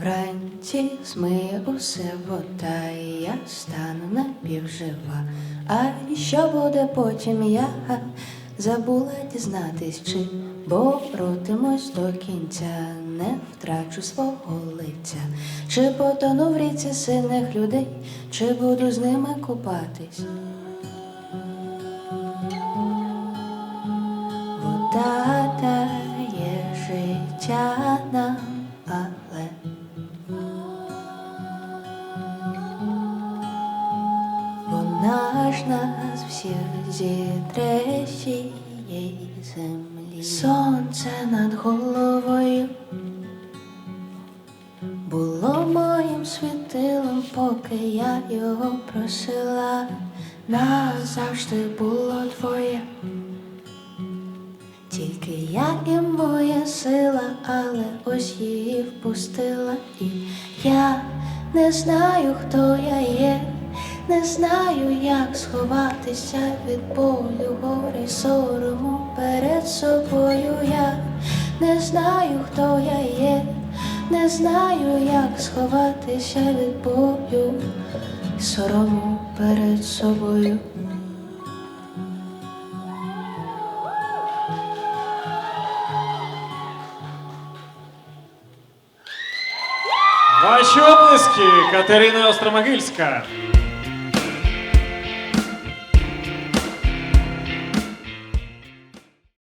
вранці змиє усе вода, і я стану напівжива. А що буде потім я забула дізнатись, чи боротимусь до кінця, не втрачу свого лиця, чи потону в ріці сильних людей, чи буду з ними купатись. Вода дає життя нам, але ж нас всіх зітре з землі. Сонце над головою було моїм світилом, поки я його просила. Назавжди було твоє. Тільки я і моя сила, але ось її впустила, і я не знаю, хто я є, не знаю, як сховатися від болю, горі, сорому перед собою. Я не знаю, хто я є, не знаю, як сховатися від болю, сорому перед собою. Ваші оплески, Катерина Остромогильська.